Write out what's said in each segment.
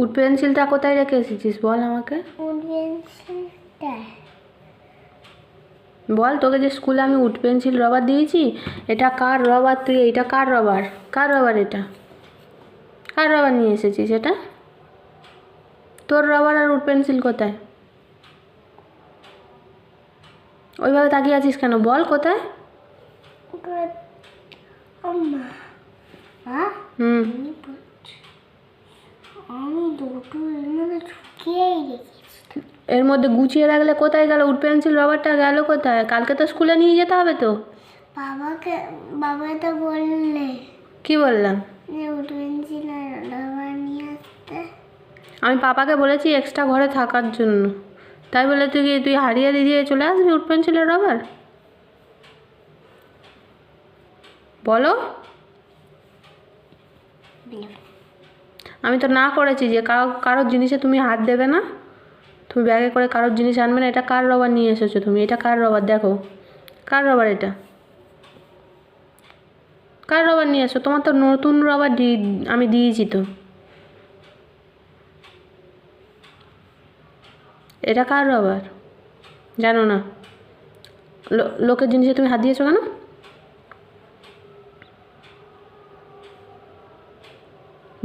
Would পেন্সিলটা কোথায় রেখে এসেছিস বল আমাকে। উড পেন্সিলটা। বল তোকে যে স্কুলে আমি উড পেন্সিল রবার দিয়েছি এটা কার রবার তুই? এটা কার রবার? কার রবার এটা? কার রবার নিয়ে এসেছিস এটা? তোর রবার আর উড পেন্সিল কোথায়? ওইভাবে তাকিয়ে আছিস কেন? বল কোথায় আম্মা হ্যাঁ হুম আমি বলছি, আমি দুটো এর মধ্যে এর মধ্যে গুছিয়ে রাখলে কোথায় গেল? উড পেন্সিল রবারটা গেল কোথায়? কালকে তো স্কুলে নিয়ে যেতে হবে তো? বাবাকে বাবা তো বললে কি বললাম? উড পেন্সিল নিয়ে আসতে আমি পাপাকে বলেছি এক্সট্রা ঘরে থাকার জন্য। তাই বলে তুই কি তুই হারিয়ে দিয়ে চলে আসবি উড পেন্সিলের রবার? বলো। আমি তো না করেছি যে কারও কারোর জিনিসে তুমি হাত দেবে না। তুমি ব্যাগে করে কারোর জিনিস আনবে না, এটা কার রবার নিয়ে এসেছ তুমি? এটা কার রবার দেখো, কার রবার এটা? কার রবার নিয়ে এসো তোমার তো নতুন রবার দি, আমি দিয়েছি তো। এটা কার রবার জানো না। লোকের জিনিসে তুমি হাত দিয়েছ কেন?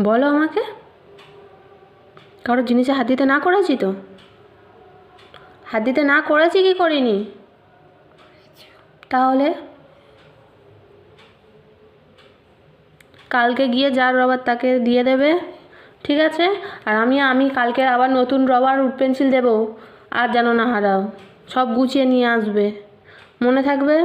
বলো আমাকে। কারোর জিনিসে হাত দিতে না করেছি তো? হাত দিতে না করেছি কি করিনি? তাহলে? কালকে গিয়ে যার রবার তাকে দিয়ে দেবে, ঠিক আছে? আর আমি আমি কালকে আবার নতুন রবার উড পেন্সিল দেবো, আর যেন না হারাও, সব গুছিয়ে নিয়ে আসবে। মনে থাকবে?